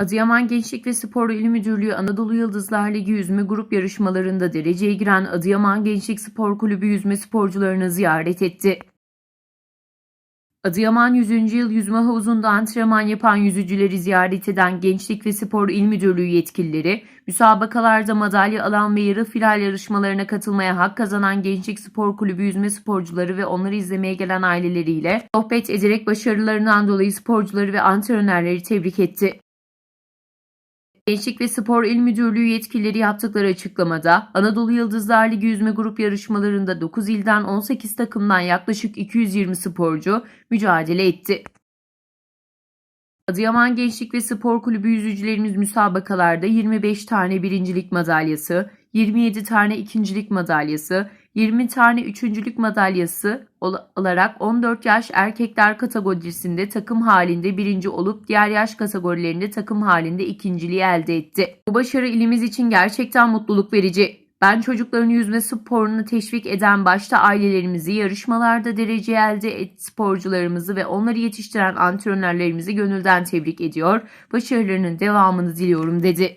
Adıyaman Gençlik ve Spor İl Müdürlüğü Anadolu Yıldızlar Ligi yüzme grup yarışmalarında dereceye giren Adıyaman Gençlik Spor Kulübü yüzme sporcularını ziyaret etti. Adıyaman 100. Yıl Yüzme Havuzu'nda antrenman yapan yüzücüleri ziyaret eden Gençlik ve Spor İl Müdürlüğü yetkilileri, müsabakalarda madalya alan ve yarı final yarışmalarına katılmaya hak kazanan Gençlik Spor Kulübü yüzme sporcuları ve onları izlemeye gelen aileleriyle sohbet ederek başarılarından dolayı sporcuları ve antrenörleri tebrik etti. Gençlik ve Spor İl Müdürlüğü yetkilileri yaptıkları açıklamada Anadolu Yıldızlar Ligi yüzme grup yarışmalarında 9 ilden 18 takımdan yaklaşık 220 sporcu mücadele etti. Adıyaman Gençlik ve Spor Kulübü yüzücülerimiz müsabakalarda 25 tane birincilik madalyası, 27 tane ikincilik madalyası, 20 tane üçüncülük madalyası alarak 14 yaş erkekler kategorisinde takım halinde birinci olup diğer yaş kategorilerinde takım halinde ikinciliği elde etti. Bu başarı ilimiz için gerçekten mutluluk verici. Ben çocukların yüzme sporunu teşvik eden başta ailelerimizi, yarışmalarda derece elde et sporcularımızı ve onları yetiştiren antrenörlerimizi gönülden tebrik ediyor. Başarılarının devamını diliyorum dedi.